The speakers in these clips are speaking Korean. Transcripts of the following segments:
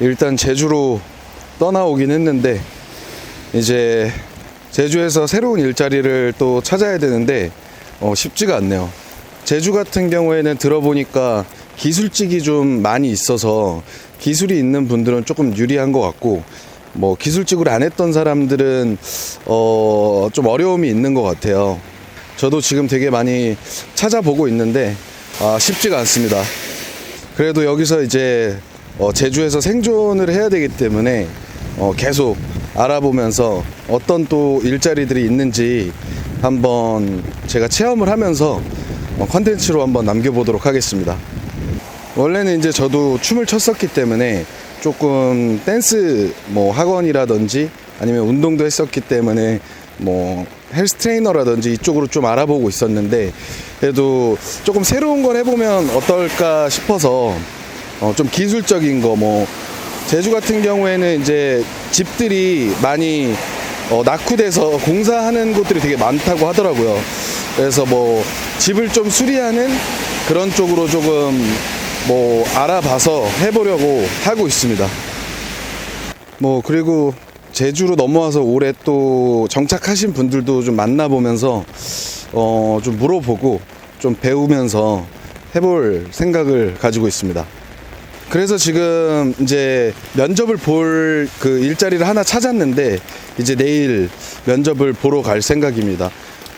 일단 제주로 떠나오긴 했는데 이제 제주에서 새로운 일자리를 또 찾아야 되는데 어, 쉽지가 않네요. 제주 같은 경우에는 들어보니까 기술직이 좀 많이 있어서 기술이 있는 분들은 조금 유리한 것 같고 뭐 기술직을 안 했던 사람들은 어, 좀 어려움이 있는 것 같아요. 저도 지금 되게 많이 찾아보고 있는데 아, 쉽지가 않습니다. 그래도 여기서 이제 어, 제주에서 생존을 해야 되기 때문에 어, 계속 알아보면서 어떤 또 일자리들이 있는지 한번 제가 체험을 하면서 어, 컨텐츠로 한번 남겨보도록 하겠습니다. 원래는 이제 저도 춤을 췄었기 때문에 조금 댄스 뭐 학원이라든지 아니면 운동도 했었기 때문에 뭐 헬스 트레이너라든지 이쪽으로 좀 알아보고 있었는데 그래도 조금 새로운 걸 해보면 어떨까 싶어서 어, 좀 기술적인 거 뭐 제주 같은 경우에는 이제 집들이 많이 어, 낙후돼서 공사하는 곳들이 되게 많다고 하더라고요. 그래서 뭐 집을 좀 수리하는 그런 쪽으로 조금 뭐 알아봐서 해보려고 하고 있습니다. 뭐 그리고 제주로 넘어와서 올해 또 정착하신 분들도 좀 만나보면서 어 좀 물어보고 좀 배우면서 해볼 생각을 가지고 있습니다. 그래서 지금 이제 면접을 볼 그 일자리를 하나 찾았는데 이제 내일 면접을 보러 갈 생각입니다.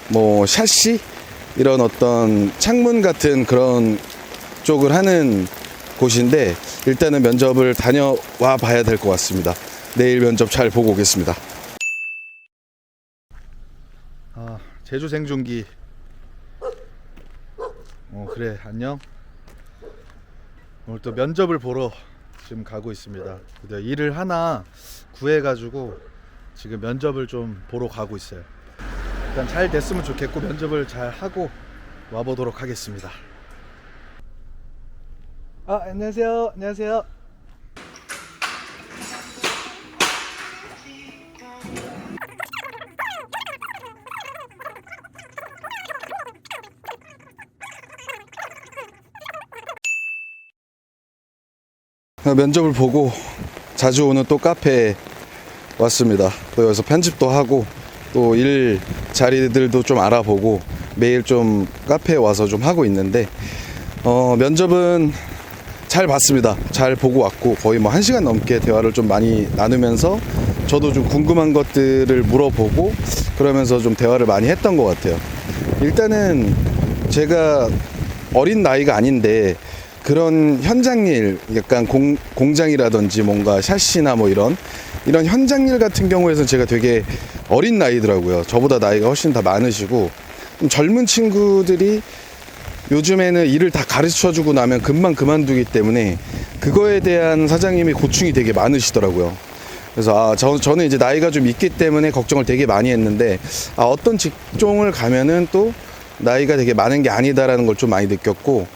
뭐 샤시 이런 어떤 창문 같은 그런 쪽을 하는 곳인데 일단은 면접을 다녀와 봐야 될 것 같습니다. 내일 면접 잘 보고 오겠습니다. 아, 제주 생존기. 어, 그래. 안녕. 오늘 또 면접을 보러 지금 가고 있습니다. 근데 일을 하나 구해가지고 지금 면접을 좀 보러 가고 있어요. 일단 잘 됐으면 좋겠고 면접을 잘 하고 와보도록 하겠습니다. 아 안녕하세요. 안녕하세요. 면접을 보고 자주 오는 또 카페에 왔습니다. 또 여기서 편집도 하고 또 일 자리들도 좀 알아보고 매일 좀 카페에 와서 좀 하고 있는데 어, 면접은 잘 봤습니다. 잘 보고 왔고 거의 뭐한 시간 넘게 대화를 좀 많이 나누면서 저도 좀 궁금한 것들을 물어보고 그러면서 좀 대화를 많이 했던 것 같아요. 일단은 제가 어린 나이가 아닌데 그런 현장 일, 약간 공, 공장이라든지 뭔가 샤시나 뭐 이런 이런 현장 일 같은 경우에는 제가 되게 어린 나이더라고요. 저보다 나이가 훨씬 더 많으시고 좀 젊은 친구들이 요즘에는 일을 다 가르쳐 주고 나면 금방 그만두기 때문에 그거에 대한 사장님이 고충이 되게 많으시더라고요. 그래서 아, 저, 저는 이제 나이가 좀 있기 때문에 걱정을 되게 많이 했는데 아, 어떤 직종을 가면은 또 나이가 되게 많은 게 아니다라는 걸 좀 많이 느꼈고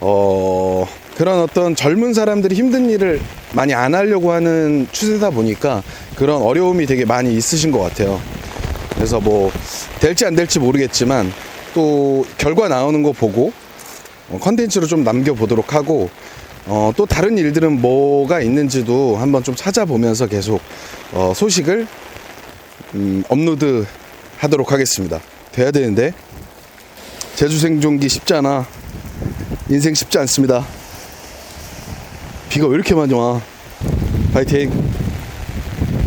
어 그런 어떤 젊은 사람들이 힘든 일을 많이 안 하려고 하는 추세다 보니까 그런 어려움이 되게 많이 있으신 것 같아요. 그래서 뭐 될지 안 될지 모르겠지만 또 결과 나오는 거 보고 어, 컨텐츠로 좀 남겨보도록 하고 어, 또 다른 일들은 뭐가 있는지도 한번 좀 찾아보면서 계속 어, 소식을 음, 업로드 하도록 하겠습니다. 돼야 되는데 제주 생존기 쉽지 않아. 인생 쉽지 않습니다. 비가 왜 이렇게 많이 와? 파이팅!